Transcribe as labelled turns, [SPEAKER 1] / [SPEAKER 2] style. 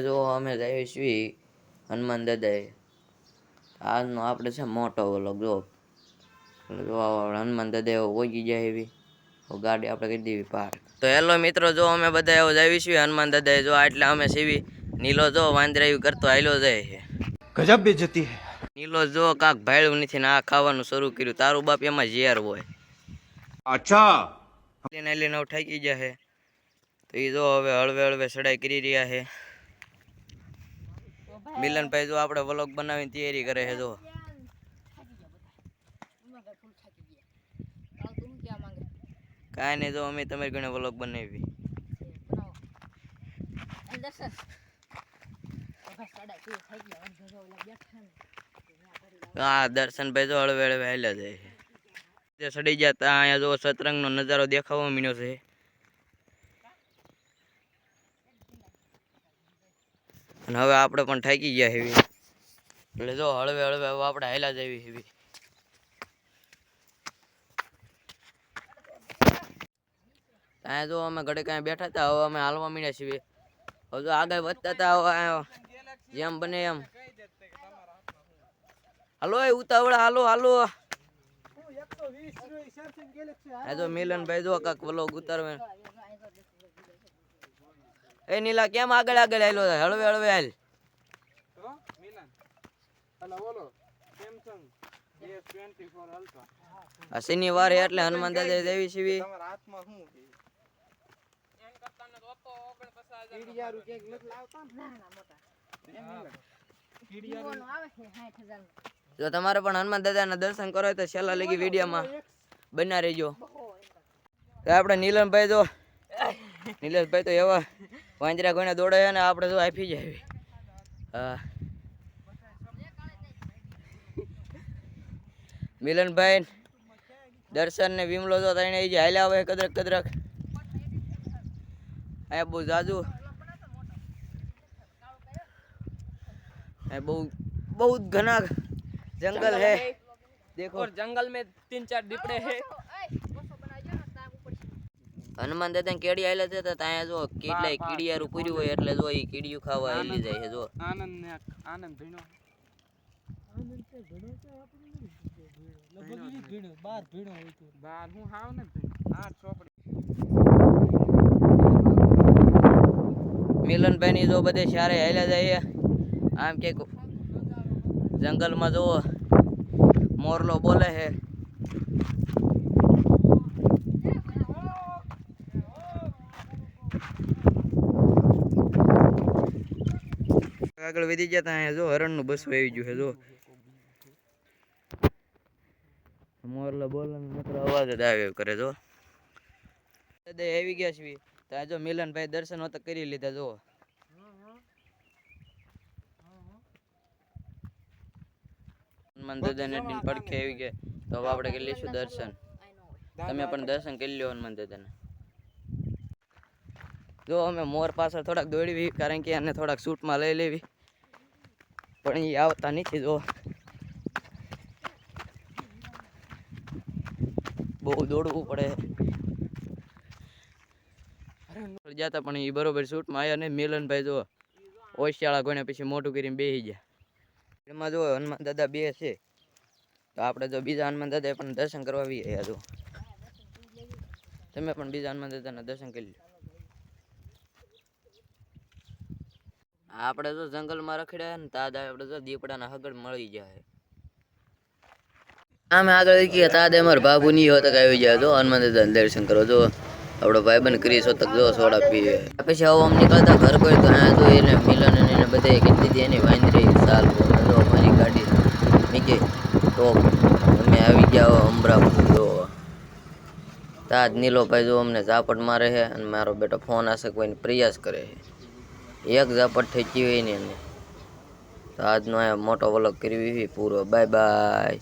[SPEAKER 1] જો અમે જઈએ છીએ હનુમાન દાદાએ આજનો આપણે છે મોટો વ્લોગ જો હનુમાન દાદા એવો ઓગી જાય એવી ગાડી આપણે કરી દેવી પાર તો હેલો મિત્રો જો અમે બધા એવો જાવી છીએ હનુમાન દાદાએ જો એટલે અમે સીવી નીલો જો વાંદરાયું કરતો હાલ્યો જાય છે.
[SPEAKER 2] ગજબ બેજતી હે.
[SPEAKER 1] નીલો જો કાક ભાડ્યું નથી ને આ ખાવાનું શરૂ કર્યું તારું બાપ એમાં ઝેર હોય.
[SPEAKER 2] અચ્છા.
[SPEAKER 1] લઈને લઈને ઠાકી જાય તો એ જો હવે હળવે હળવે સડાઈ કરી રહ્યા છે. મિલનભાઈ જો આપણે વ્લોગ બનાવીને તૈયારી કરે છે, જો. કાંઈ નહીં, જો અમે તમારી ઘણે વ્લોગ બનાવી. હા, દર્શનભાઈ જો હળવે હળવે હાલ્યા જાય સડી જતા અહીંયા જો સતરંગનો નજારો દેખાવા મળ્યો છે. અને હવે આપણે પણ થાકી ગયા હેવી. એટલે જો હળવે હળવે હવે આપણે હાલ્યા જવી હેવી. ત્યાં જો અમે ઘડે કાંઈ બેઠા હતા હવે અમે હાલવા મીડ્યા છીએ. હવે જો આગળ વધતા હતા જેમ બને એમ. હાલો એ ઉતાવળ હાલો હાલો. આ જો મિલનભાઈ જો કાક વલો ઉતારવે. એ નીલા કેમ આગળ આગળ હાલો હળવે હળવે હાલ. આ શનિવારે એટલે હનુમાન દાદા દેવી શિવી. જો તમારે પણ હનુમાન દાદાના દર્શન કરો તો છેલ્લા લગી વિડીયોમાં બના રહેજો. તો આપણે નીલમભાઈ જો નીલેશભાઈ તો એવા વાંજરા કોઈને દોડાય ને આપણે તો આપી જાય હા મિલનભાઈ દર્શન ને વિમલો તો તઈને જે હાલ્યા આવે કદરક કદરક અહીંયા બહુ જાજુ અહીંયા બહુ બહુ ઘના जंगल है देखो
[SPEAKER 3] और जंगल में तीन चार डिपड़े हैं
[SPEAKER 1] હનુમાન દાદા કેડી આવેલા છે તો ત્યાં જો કેટલાય કીડિયારું પૂર્યું હોય એટલે જો એ કીડિયું ખાવા આવેલી જાય છે જો.
[SPEAKER 3] આનંદ ને આનંદ ભીણો બાર હું હાવ ને આઠ ચોપડી.
[SPEAKER 1] મિલનભાઈ ની જો બધે સારે હાલ્યા જાય આમ કે જંગલમાં જો મોરલો બોલે છે. આગળ વધી જતા અહીંયા જો હરણનું બસું આવી ગયું છે, જો. મોરલો બોલે ને અવાજ જ આવ્યો કરે, જો. દાદા આવી ગયા છીએ. તો આ જો મિલનભાઈ દર્શન હોત કરી લીધા, જો. હનુમાન દાદાને પડખે આવી ગયા. તો આપણે કરી લઈશું દર્શન. તમે પણ દર્શન કરી લ્યો હનુમાન દાદાને. જો અમે મોર પાછળ થોડાક દોડવી કારણ કે એને થોડાક શૂટમાં લઈ લેવી. પણ એ આવતા નથી જો. બહુ દોડવું પડે. જતા પણ એ બરોબર શૂટમાં આવ્યા ને મિલનભાઈ જો ઓશિયાળા કોઈને પછી મોટું કરીને બેસી ગયા. એમાં જો હનુમાન દાદા બે છે. તો આપણે જો બીજા હનુમાન દાદા પણ દર્શન કરવા આવી ગયા જો. તમે પણ બીજા હનુમાન દાદાના દર્શન કરી લો. આપણે તો જંગલમાં રખડ્યા ને તાદ આપણે તો દીપડાના હગડ મળી જાય. આમે આગળ દેખીએ તાદ અમાર બાબુ ની હોતક આવી જાય જો હનુમાન દર્શન કરો, જો આપણો ભાઈબંધ ક્રિસ તક જો સોડા પીએ. પછી હવે આમ નીકળતા ઘર કોઈ તો હા, તો એને મિલન અને એને બધાએ કીધી હતી એની વાંદરી સાલ જો અમારી ગાડી નીકળી. તો અમે આવી ગયા અમરાપુર, જો. તાજ નીલોભાઈ જો અમને ઝાપટ મારે છે અને મારો બેટો ફોન આશે કોઈને પ્રયાસ કરે. છે એક ઝાપટ થઈ ગયું એની. અંદર તો આજનો મોટો વ્લોગ કરવી પૂરો. Bye bye